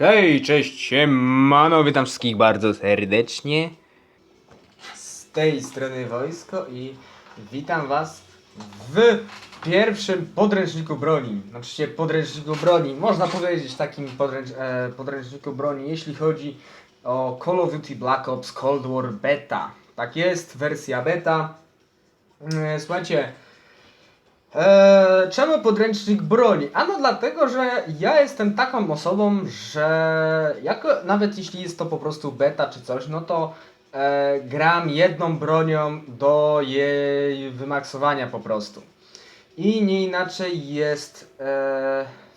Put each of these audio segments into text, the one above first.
Hej, cześć, siemano, witam wszystkich bardzo serdecznie. Z tej strony Wojsko i witam was w pierwszym podręczniku broni. Znaczy podręczniku broni, można powiedzieć takim podręcz, e, podręczniku broni, jeśli chodzi o Call of Duty Black Ops Cold War Beta. Tak jest, wersja beta. E, Słuchajcie, Eee, czemu podręcznik broni? Ano dlatego, że ja jestem taką osobą, że jako, nawet jeśli jest to po prostu beta czy coś, no to e, gram jedną bronią do jej wymaksowania po prostu. I nie inaczej jest e,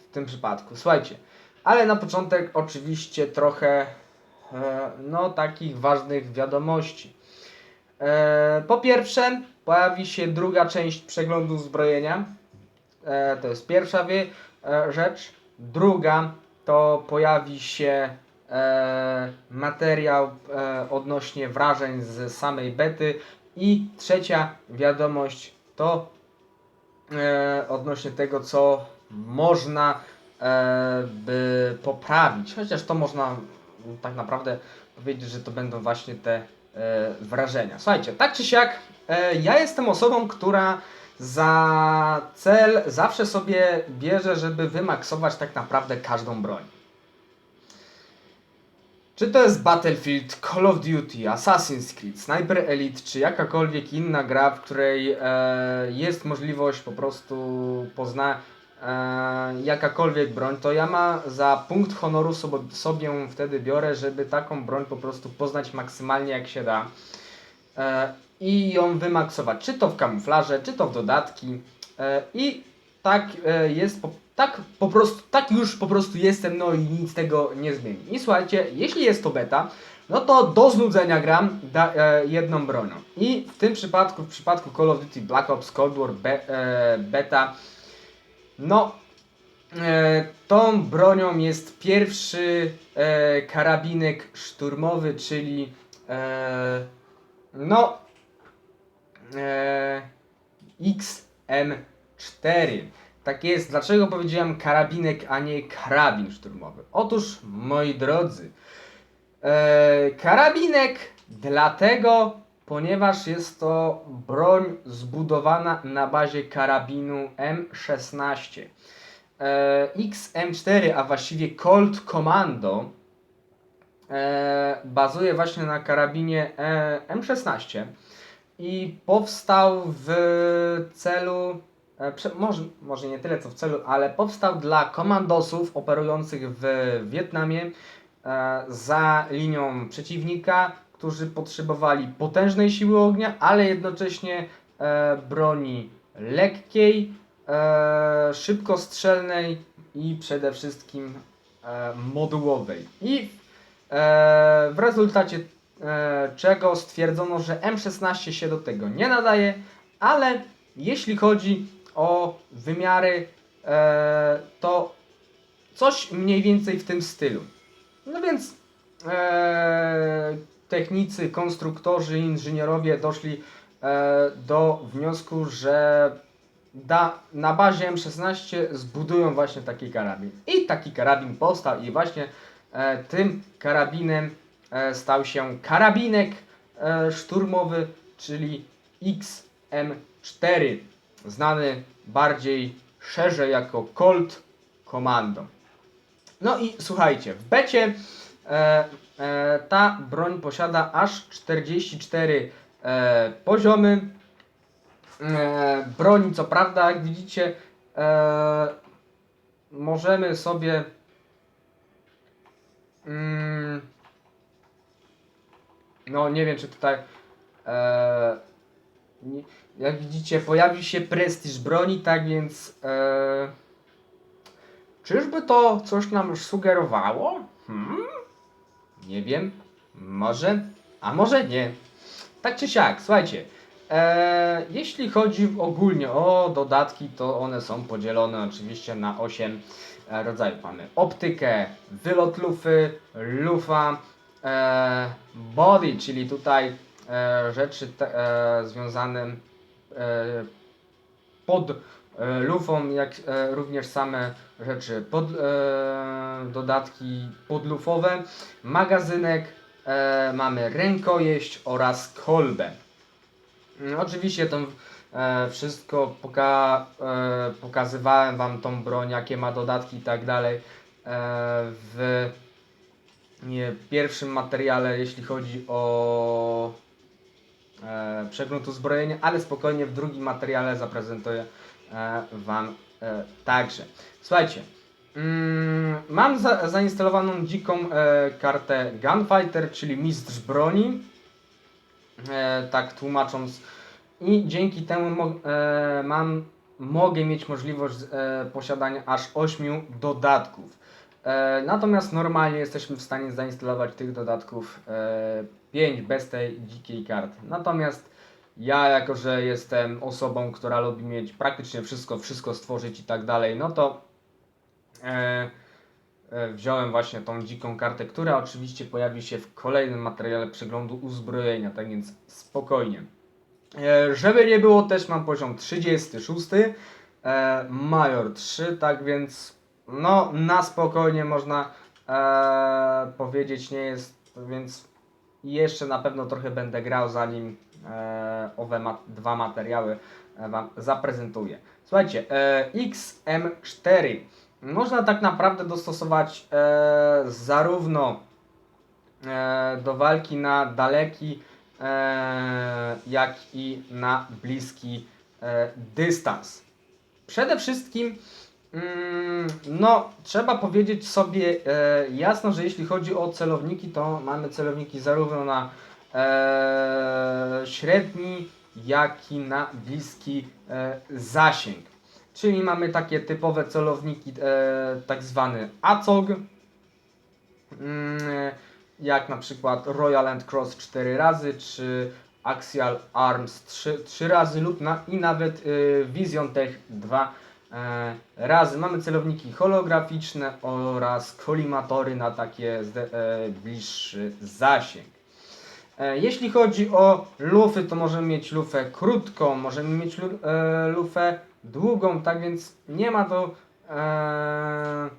w tym przypadku. Słuchajcie, ale na początek oczywiście trochę e, no takich ważnych wiadomości. E, po pierwsze, pojawi się druga część przeglądu zbrojenia. E, to jest pierwsza wie, e, rzecz. Druga to pojawi się e, materiał e, odnośnie wrażeń z samej bety. I trzecia wiadomość to e, odnośnie tego, co można e, by poprawić. Chociaż to można tak naprawdę powiedzieć, że to będą właśnie te wrażenia. Słuchajcie, tak czy siak, e, ja jestem osobą, która za cel zawsze sobie bierze, żeby wymaksować tak naprawdę każdą broń. Czy to jest Battlefield, Call of Duty, Assassin's Creed, Sniper Elite, czy jakakolwiek inna gra, w której e, jest możliwość po prostu pozna e, jakakolwiek broń, to ja ma za punkt honoru sobie, sobie wtedy biorę, żeby taką broń po prostu poznać maksymalnie jak się da e, i ją wymaksować, czy to w kamuflaże, czy to w dodatki e, i tak e, jest po, tak po prostu, tak już po prostu jestem, no i nic tego nie zmieni. I słuchajcie, jeśli jest to beta, no to do znudzenia gram da, e, jedną bronią. I w tym przypadku, w przypadku Call of Duty Black Ops Cold War be, e, beta, no e, tą bronią jest pierwszy e, karabinek szturmowy, czyli e, no e, XM4. Tak jest. Dlaczego powiedziałem karabinek, a nie karabin szturmowy? Otóż, moi drodzy, e, karabinek dlatego, ponieważ jest to broń zbudowana na bazie karabinu M16. E, XM4, a właściwie Colt Commando, e, bazuje właśnie na karabinie e, M16 i powstał w celu, może, może nie tyle co w celu, ale powstał dla komandosów operujących w Wietnamie za linią przeciwnika, którzy potrzebowali potężnej siły ognia, ale jednocześnie e, broni lekkiej, e, szybkostrzelnej i przede wszystkim e, modułowej. I e, w rezultacie e, czego stwierdzono, że M16 się do tego nie nadaje, ale jeśli chodzi o wymiary, e, to coś mniej więcej w tym stylu. No więc e, technicy, konstruktorzy, inżynierowie doszli e, do wniosku, że da, na bazie M16 zbudują właśnie taki karabin. I taki karabin powstał i właśnie e, tym karabinem e, stał się karabinek e, szturmowy, czyli XM4, znany bardziej szerzej jako Colt Commando. No i słuchajcie, w becie ta broń posiada aż 44 e, poziomy. E, broni, co prawda, jak widzicie, e, możemy sobie mm, no nie wiem czy tutaj e, jak widzicie pojawi się prestiż broni, tak więc e, czyżby to coś nam już sugerowało? Nie wiem, może, a może nie. Tak czy siak, słuchajcie, e, jeśli chodzi ogólnie o dodatki, to one są podzielone oczywiście na 8 e, rodzajów. Mamy optykę, wylot lufy, lufa, e, body, czyli tutaj e, rzeczy te, e, związane e, pod lufą, jak e, również same rzeczy, pod, e, dodatki podlufowe, magazynek, e, mamy rękojeść oraz kolbę. Mm, Oczywiście to e, wszystko poka, e, pokazywałem wam tą broń, jakie ma dodatki i tak dalej. E, w pierwszym materiale, jeśli chodzi o e, przegląd uzbrojenia, ale spokojnie w drugim materiale zaprezentuję e, wam e, także. Słuchajcie, mm, mam za, zainstalowaną dziką e, kartę Gunfighter, czyli mistrz broni e, tak tłumacząc. I dzięki temu mo- e, mam, mogę mieć możliwość e, posiadania aż 8 dodatków. E, natomiast normalnie jesteśmy w stanie zainstalować tych dodatków e, 5 bez tej dzikiej karty. Natomiast ja, jako że jestem osobą, która lubi mieć praktycznie wszystko, wszystko stworzyć i tak dalej, no to e, e, wziąłem właśnie tą dziką kartę, która oczywiście pojawi się w kolejnym materiale przeglądu uzbrojenia, tak więc spokojnie. E, żeby nie było, też mam poziom 36, e, Major 3, tak więc no na spokojnie można e, powiedzieć, nie jest, więc jeszcze na pewno trochę będę grał zanim owe ma dwa materiały e, Wam zaprezentuję. Słuchajcie, e, XM4 można tak naprawdę dostosować e, zarówno e, do walki na daleki, e, jak i na bliski e, dystans. Przede wszystkim, mm, no, trzeba powiedzieć sobie e, jasno, że jeśli chodzi o celowniki, to mamy celowniki zarówno na e, średni, jak i na bliski e, zasięg. Czyli mamy takie typowe celowniki, e, tak zwany ACOG, mm, jak na przykład Royal and Cross 4 razy, czy Axial Arms 3, 3 razy lub na, i nawet y, Vision Tech 2 e, razy. Mamy celowniki holograficzne oraz kolimatory na takie e, bliższy zasięg. E, jeśli chodzi o lufy, to możemy mieć lufę krótką, możemy mieć e, lufę długą, tak więc nie ma to e,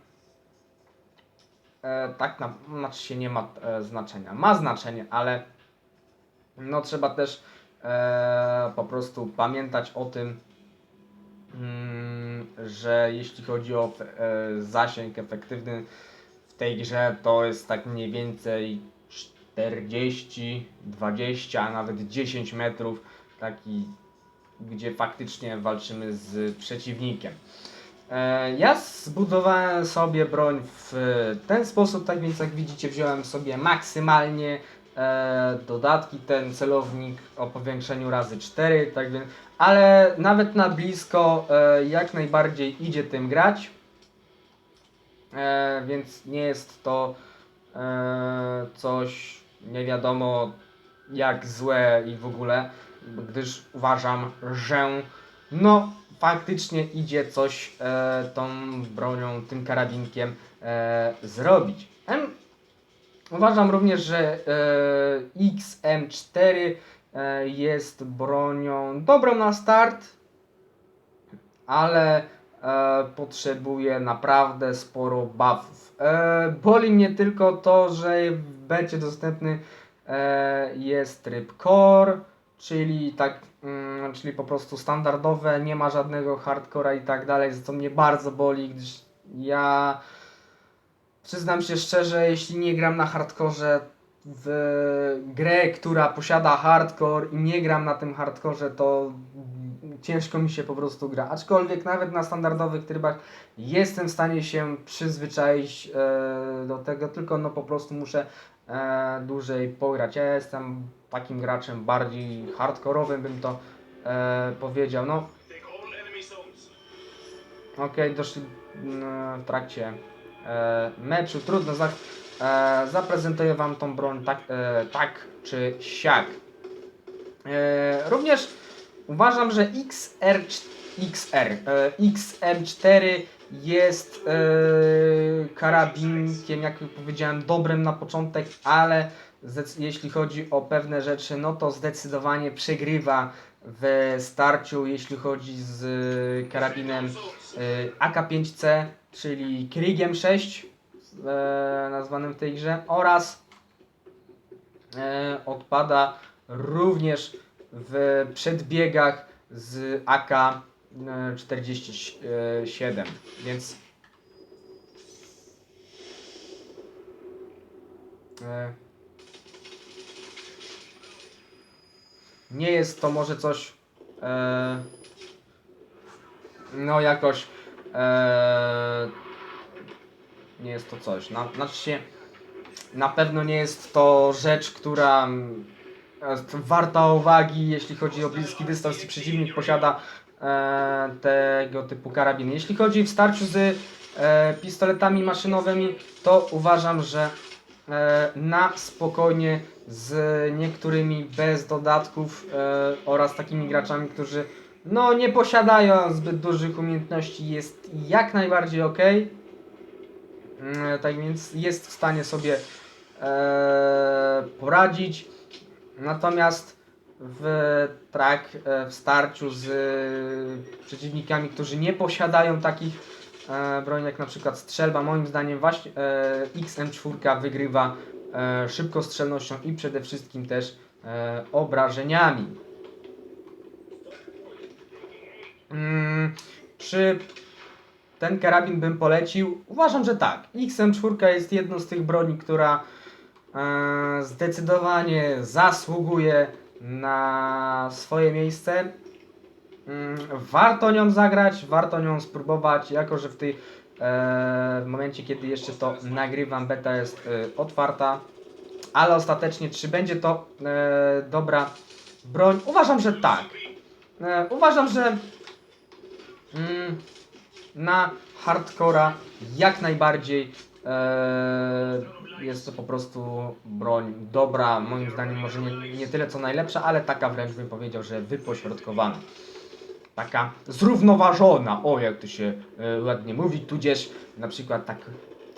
e, tak na, znaczy się nie ma e, znaczenia. Ma znaczenie, ale no trzeba też e, po prostu pamiętać o tym, mm, że jeśli chodzi o e, zasięg efektywny w tej grze, to jest tak mniej więcej 40, 20, a nawet 10 metrów, taki, gdzie faktycznie walczymy z przeciwnikiem. E, Ja zbudowałem sobie broń w ten sposób, tak więc jak widzicie wziąłem sobie maksymalnie e, dodatki, ten celownik o powiększeniu razy 4, tak więc, ale nawet na blisko e, jak najbardziej idzie tym grać, więc nie jest to coś nie wiadomo jak złe i w ogóle, gdyż uważam, że no faktycznie idzie coś e, tą bronią, tym karabinkiem e, zrobić. Em, uważam również, że e, XM4 e, jest bronią dobrą na start, ale e, potrzebuje naprawdę sporo buffów. E, boli mnie tylko to, że becie dostępny e, jest tryb core, czyli tak, mm, czyli po prostu standardowe, nie ma żadnego hardcora i tak dalej, co mnie bardzo boli, gdyż ja przyznam się szczerze, jeśli nie gram na hardkorze w grę, która posiada hardcore i nie gram na tym hardkorze, to ciężko mi się po prostu gra. Aczkolwiek nawet na standardowych trybach jestem w stanie się przyzwyczaić e, do tego, tylko no po prostu muszę e, dłużej pograć. Ja jestem takim graczem bardziej hardkorowym, bym to e, powiedział. No. Okej, doszli mm, w trakcie e, meczu. Trudno, za, e, zaprezentuję Wam tą broń tak, e, tak czy siak. E, również uważam, że XR, XR e, XM4 jest e, karabinkiem, jak powiedziałem, dobrym na początek, ale jeśli chodzi o pewne rzeczy, no to zdecydowanie przegrywa w starciu, jeśli chodzi z e, karabinem e, AK-5C, czyli Kriegiem 6, e, nazwanym w tej grze, oraz odpada również w przedbiegach z AK-47, więc e, nie jest to może coś e, no jakoś e, nie jest to coś. Na, znaczy się na pewno nie jest to rzecz, która warta uwagi, jeśli chodzi o bliski dystans i przeciwnik posiada e, tego typu karabiny. Jeśli chodzi w starciu z e, pistoletami maszynowymi, to uważam, że e, na spokojnie z niektórymi bez dodatków e, oraz takimi graczami, którzy no nie posiadają zbyt dużych umiejętności jest jak najbardziej ok. Tak więc jest w stanie sobie e, poradzić. Natomiast w trak, e, w starciu z e, przeciwnikami, którzy nie posiadają takich e, broni jak na przykład strzelba, moim zdaniem właśnie e, XM4 wygrywa szybkostrzelnością i przede wszystkim też obrażeniami. Mm, czy ten karabin bym polecił? Uważam, że tak. XM4 jest jedną z tych broni, która zdecydowanie zasługuje na swoje miejsce. Mm, warto nią zagrać, warto nią spróbować, jako że w tej e, w momencie, kiedy jeszcze to nagrywam, beta jest e, otwarta. Ale ostatecznie, czy będzie to e, dobra broń? Uważam, że tak. E, uważam, że mm, na hardcora jak najbardziej e, jest to po prostu broń dobra, moim zdaniem może nie, nie tyle co najlepsza, ale taka wręcz bym powiedział, że wypośrodkowana. Taka zrównoważona, o jak to się e, ładnie mówi, tudzież na przykład tak,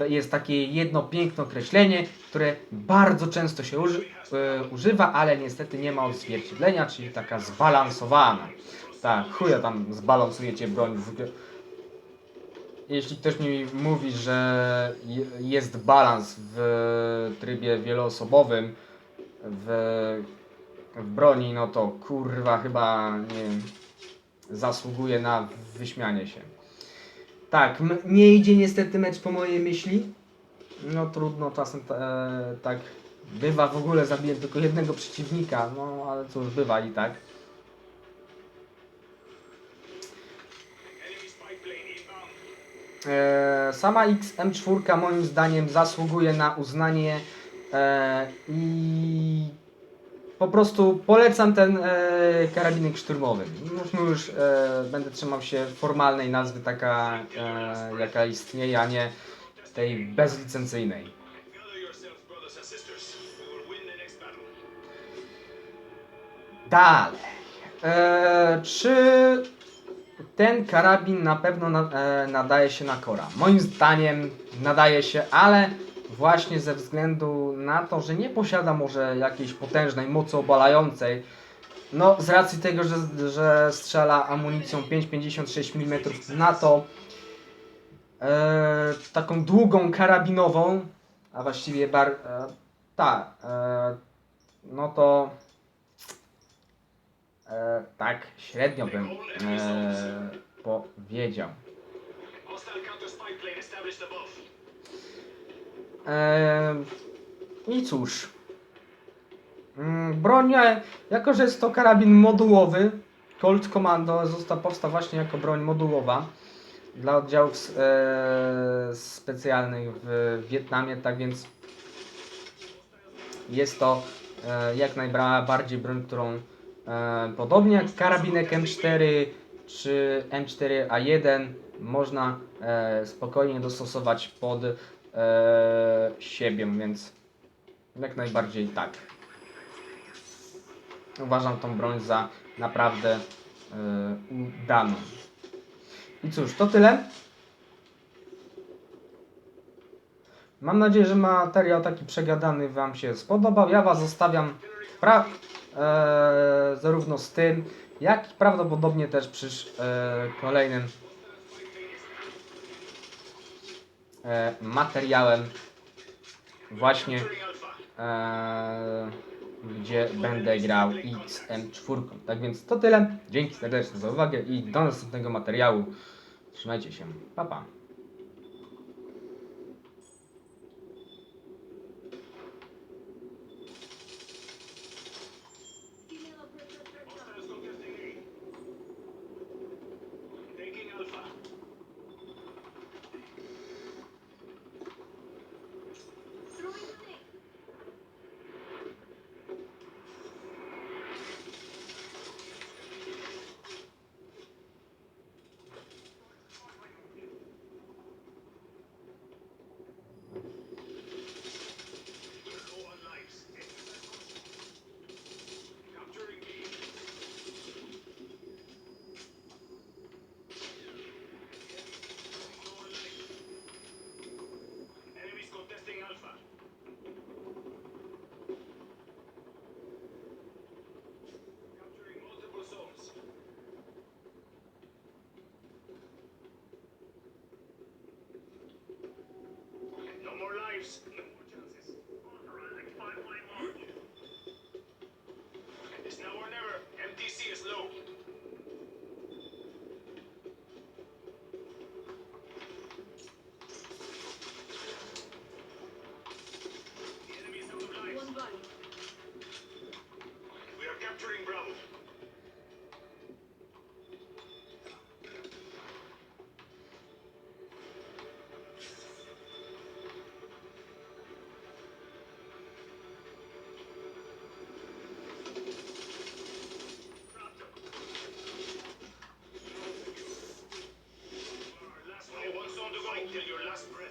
jest takie jedno piękne określenie, które bardzo często się uży, e, używa, ale niestety nie ma odzwierciedlenia, czyli taka zbalansowana. Tak, chuja tam zbalansujecie broń w, jeśli ktoś mi mówi, że je- jest balans w trybie wieloosobowym w, w broni, no to kurwa chyba nie zasługuje na wyśmianie się. Tak, nie idzie niestety mecz po mojej myśli. No trudno, czasem e, tak bywa. W ogóle zabiję tylko jednego przeciwnika, no ale cóż, bywa i tak. Sama XM4 moim zdaniem zasługuje na uznanie e, i po prostu polecam ten e, karabinek szturmowy. Mówmy już, e, będę trzymał się formalnej nazwy taka e, jaka istnieje, a nie tej bezlicencyjnej. Dalej. E, czy ten karabin na pewno na, e, nadaje się na Kora? Moim zdaniem nadaje się, ale właśnie ze względu na to, że nie posiada może jakiejś potężnej mocy obalającej. No, z racji tego, że, że strzela amunicją 5,56 mm na to e, taką długą karabinową, a właściwie bar, e, ta, e, no to E, tak, średnio bym e, powiedział. E, I cóż. Mm, Broń, jako że jest to karabin modułowy, Colt Commando został powstał właśnie jako broń modułowa dla oddziałów e, specjalnych w Wietnamie, tak więc jest to jak najbardziej broń, którą podobnie jak karabinek M4 czy M4A1 można e, spokojnie dostosować pod e, siebie, więc jak najbardziej tak. Uważam tą broń za naprawdę e, udaną. I cóż, to tyle. Mam nadzieję, że materiał taki przegadany Wam się spodobał. Ja Was zostawiam pra- e, zarówno z tym, jak prawdopodobnie też przy e, kolejnym e, materiałem właśnie e, gdzie będę grał XM4. Tak więc to tyle. Dzięki serdecznie za uwagę i do następnego materiału. Trzymajcie się. Pa pa. Express.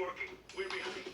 working. We're behind.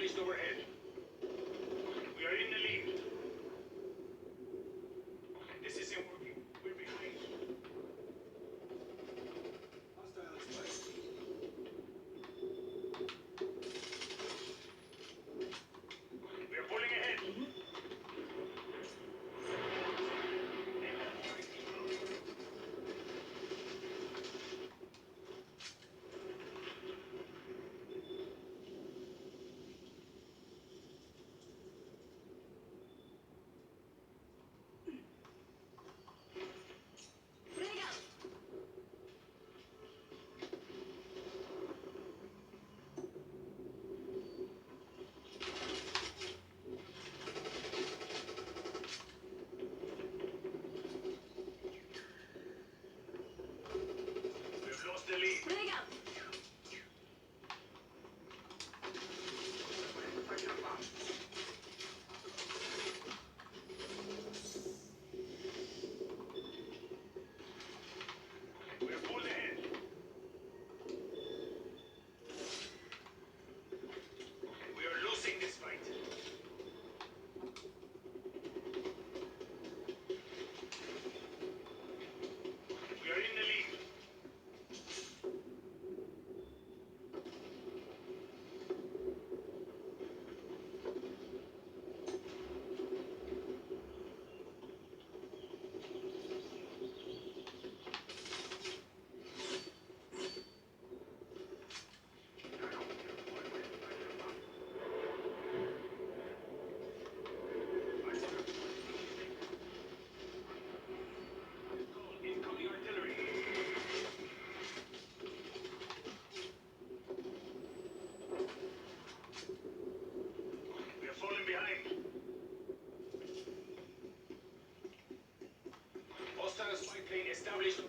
companies that were delete. There you go. established